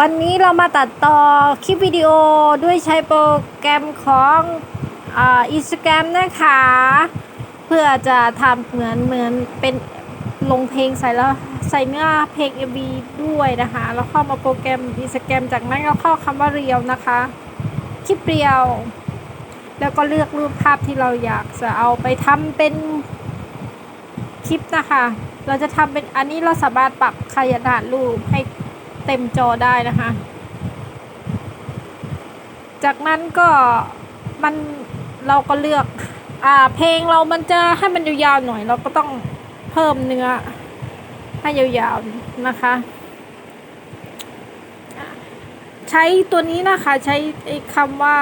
วันนี้เรามาตัดต่อคลิปวิดีโอด้วยใช้โปรแกรมของอินสตาแกรมนะคะ เพื่อจะทำเหมือนเหมือนเป็นลงเพลงใส่แล้วใส่เนื้อเพลง MV ด้วยนะคะ แล้วเข้ามาโปรแกรมอินสตาแกรมจากนั้นก็เข้าคำว่าเรียวนะคะ คลิปเรียว แล้วก็เลือกรูปภาพที่เราอยากจะเอาไปทำเป็นคลิปนะคะ เราจะทำเป็นอันนี้เราสามารถปรับขนาดรูปให้ เต็มจอได้นะคะ จากนั้นก็มันเราก็เลือก อ่า เพลงเรามันจะให้มันยาวๆหน่อย เราก็ต้องเพิ่มเนื้อ ให้ยาวๆนะคะ ใช้ตัวนี้นะคะ ใช้ไอ้คำว่า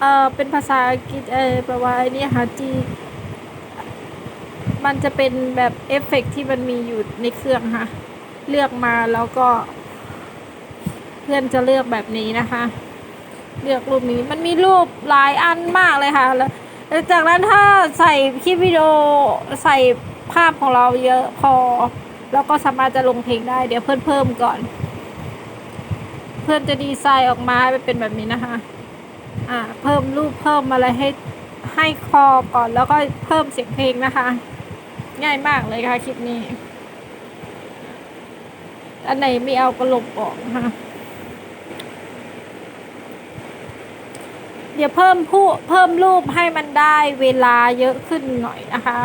เออเป็นภาษาอังกฤษเออแปลว่าไอ้นี่ค่ะจีมันจะเป็นแบบเอฟเฟกต์ที่มันมีอยู่ในเครื่องค่ะ เลือกมาแล้วก็ เพื่อนจะเลือกแบบนี้นะคะ เลือกรูปนี้มันมีรูปหลายอันมากเลยค่ะ แล้วจากนั้นถ้าใส่คลิปวิดีโอใส่ภาพของเราเยอะพอ แล้วก็สามารถจะลงเพลงได้เดี๋ยวเพื่อนเพิ่มก่อน เพื่อนจะดีไซน์ออกมาเป็นแบบนี้นะคะ อ่า เพิ่มรูปเพิ่มอะไรให้ให้คอก่อนแล้วก็เพิ่มเสียงเพลงนะคะ ง่ายมากเลยค่ะคลิปนี้ อันไหนไม่เอาก็ลบออกนะคะเดี๋ยวเพิ่มผู้เพิ่มรูปให้มันได้เวลาเยอะขึ้นหน่อยนะคะ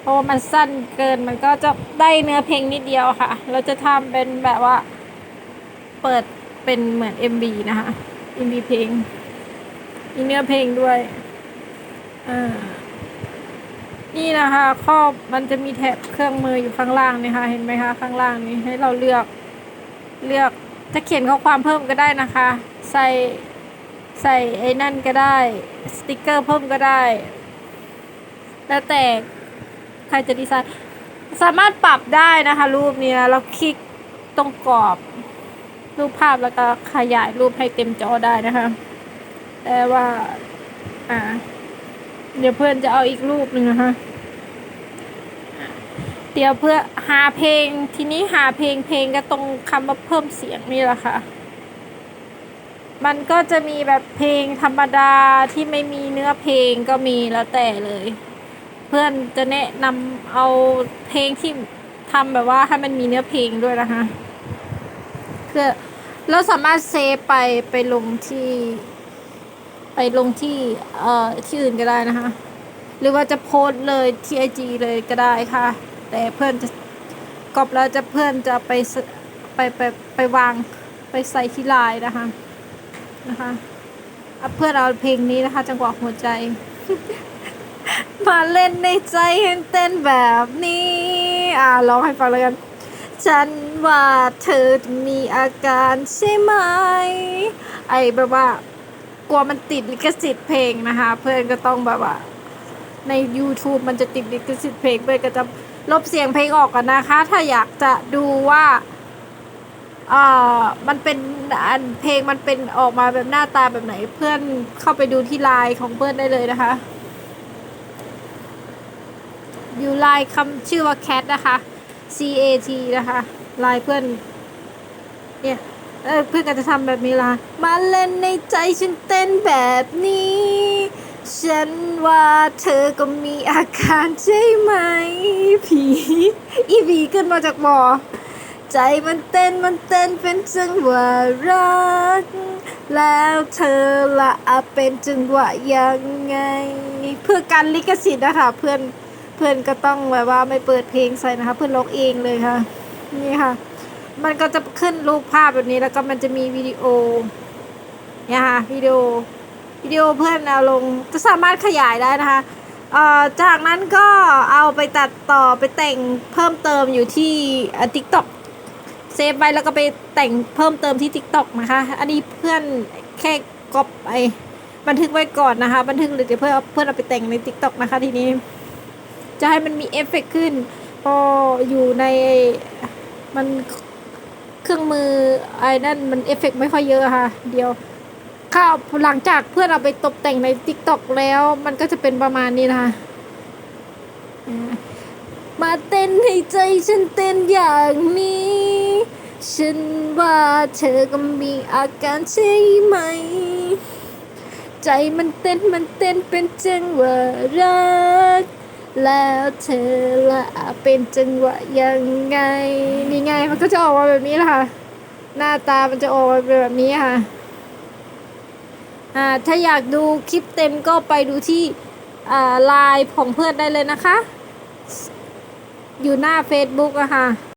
เพราะว่ามันสั้นเกินมันก็จะได้เนื้อเพลงนิดเดียวค่ะ เราจะทำเป็นแบบว่า เปิดเป็นเหมือน MV นะคะ MV เพลงมีเนื้อเพลงด้วยอ่านี่นะคะครอบมันจะมีแถบเครื่องมืออยู่ข้างล่างนี่ค่ะเห็นไหมคะ ข้างล่างนี้ให้เราเลือก เลือกจะเขียนข้อความเพิ่มก็ได้นะคะ ใส่ใส่ไอ้นั่นก็ได้ สติกเกอร์เพิ่มก็ได้ แล้วแต่ใครจะดีไซน์ สามารถปรับได้นะคะ รูปนี้นะเราคลิกตรงกรอบ รูปภาพแล้วก็ขยายรูปให้เต็มจอได้นะคะแต่ว่า อ่า เดี๋ยวเพื่อนจะเอาอีกรูปหนึ่งนะคะ เดี๋ยวเพื่อหาเพลงทีนี้หาเพลงเพลงก็ตรงคำว่าเพิ่มเสียงนี่แหละค่ะ มันก็จะมีแบบเพลงธรรมดาที่ไม่มีเนื้อเพลงก็มีแล้วแต่เลย เพื่อนจะแนะนำเอาเพลงที่ทำแบบว่าให้มันมีเนื้อเพลงด้วยนะคะคือเราสามารถเซฟไปไปลงที่ ไปลงที่เอ่อที่อื่นก็ได้นะคะ หรือว่าจะโพสเลยที่ไอจีเลยก็ได้ค่ะ แต่เพื่อนจะกรอบแล้วจะเพื่อนจะไปไปไปไปวางไปใส่ที่ลน์นะคะนะคะเพื่อนเอาเพลงนี้นะคะ จังหวะหัวใจ มาเล่นในใจให้เต้นแบบนี้ อ่าร้องให้ฟังแล้วกัน ฉันว่าเธอมีอาการใช่ไหม ไอแบบว่ากลัวมันติดลิขสิทธิ์เพลงนะคะ เพื่อนก็ต้องแบบว่า ใน YouTube มันจะติดลิขสิทธิ์เพลงเพื่อนก็จะลบเสียงเพลงออกก่อนนะคะ ถ้าอยากจะดูว่าเอ่อมันเป็นอันเพลงมันเป็นออกมาแบบหน้าตาแบบไหนเพื่อนเข้าไปดูที่ไลน์ของเพื่อนได้เลยนะคะอยู่ไลน์คำชื่อว่า cat นะคะ C A T นะคะไลน์เพื่อนเนี่ยเออเพื่อนก็จะทำแบบนี้ละมาเล่นในใจฉันเต้นแบบนี้ ฉันว่าเธอก็มีอาการใช่ไหม ผี อีผีขึ้นมาจากบ่อ ใจมันเต้นมันเต้นเป็นจังหวะรัก แล้วเธอละเป็นจังหวะยังไง เพื่อการลิขสิทธิ์นะคะเพื่อนเพื่อนก็ต้องแบบว่าไม่เปิดเพลงใส่นะคะ เพื่อนร้องเองเลยค่ะ นี่ค่ะ มันก็จะขึ้นรูปภาพแบบนี้แล้วก็มันจะมีวิดีโอเนี่ยค่ะวิดีโอ วิดีโอเพื่อนเอาลงจะสามารถขยายได้นะคะจากนั้นก็เอาไปตัดต่อไปแต่งเพิ่มเติมอยู่ที่ทิกตอกเซฟไว้แล้วก็ไปแต่งเพิ่มเติมที่ TikTok นะคะ อันนี้เพื่อนแค่ก๊อปไปบันทึกไว้ก่อนนะคะ บันทึกหรือเดี๋ยวเพื่อนเพื่อนเอาไปแต่งใน TikTok นะคะทีนี้ จะให้มันมีเอฟเฟกต์ขึ้น พออยู่ในมันเครื่องมือไอ้นั่นมันเอฟเฟกต์ไม่ค่อยเยอะค่ะ เดียว ข้าวหลังจากเพื่อนเอาไปตกแต่งใน t ิ k t o k แล้ว มันก็จะเป็นประมาณนี้นะคะมาเต้นให้ใจฉันเต้นอย่างนี้ ฉันว่าเธอก็มีอาการใช่ไหม ใจมันเต้นมันเต้นเป็นจังหวะรัก แล้วเธอละเป็นจังหวะยังไง นี่ไงมันก็จะออกมาแบบนี้แหละค่ะ หน้าตามันจะออกมาเป็นแบบนี้ค่ะ ถ้าอยากดูคลิปเต็มก็ไปดูที่ไลน์ของเพื่อนได้เลยนะคะ อยู่หน้า Facebook อะค่ะ